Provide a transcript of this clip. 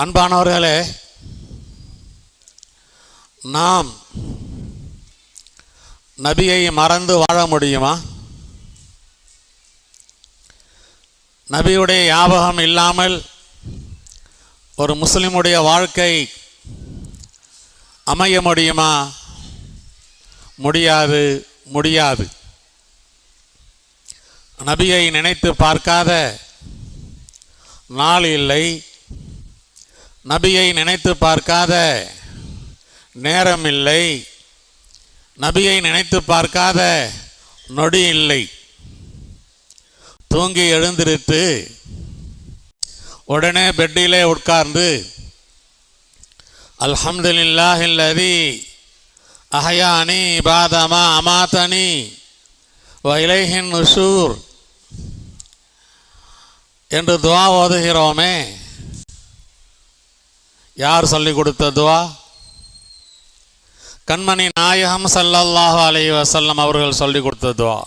அன்பானவர்களே நாம் நபியை மறந்து வாழ முடியுமா? நபியுடைய ஞாபகம் இல்லாமல் ஒரு முஸ்லிமுடைய வாழ்க்கை அமைய முடியுமா? முடியாது முடியாது. நபியை நினைத்து பார்க்காத நாள் இல்லை. நபியை நினைத்து பார்க்காத நேரம் இல்லை நபியை நினைத்து பார்க்காத நொடி இல்லை. தூங்கி எழுந்திருத்து உடனே பெட்டிலே உட்கார்ந்து அல்ஹம்துலில்லாஹில்லதி அஹயானி பாதமா அமாத்தனி வைலைஹின் நுசூர் என்று துவா ஓதுகிறோமே. யார் சொல்லிக் கொடுத்ததுவா? கண்மணி நாயகம் ஸல்லல்லாஹு அலைஹி வஸல்லம் அவர்கள் சொல்லிக் கொடுத்ததுவா?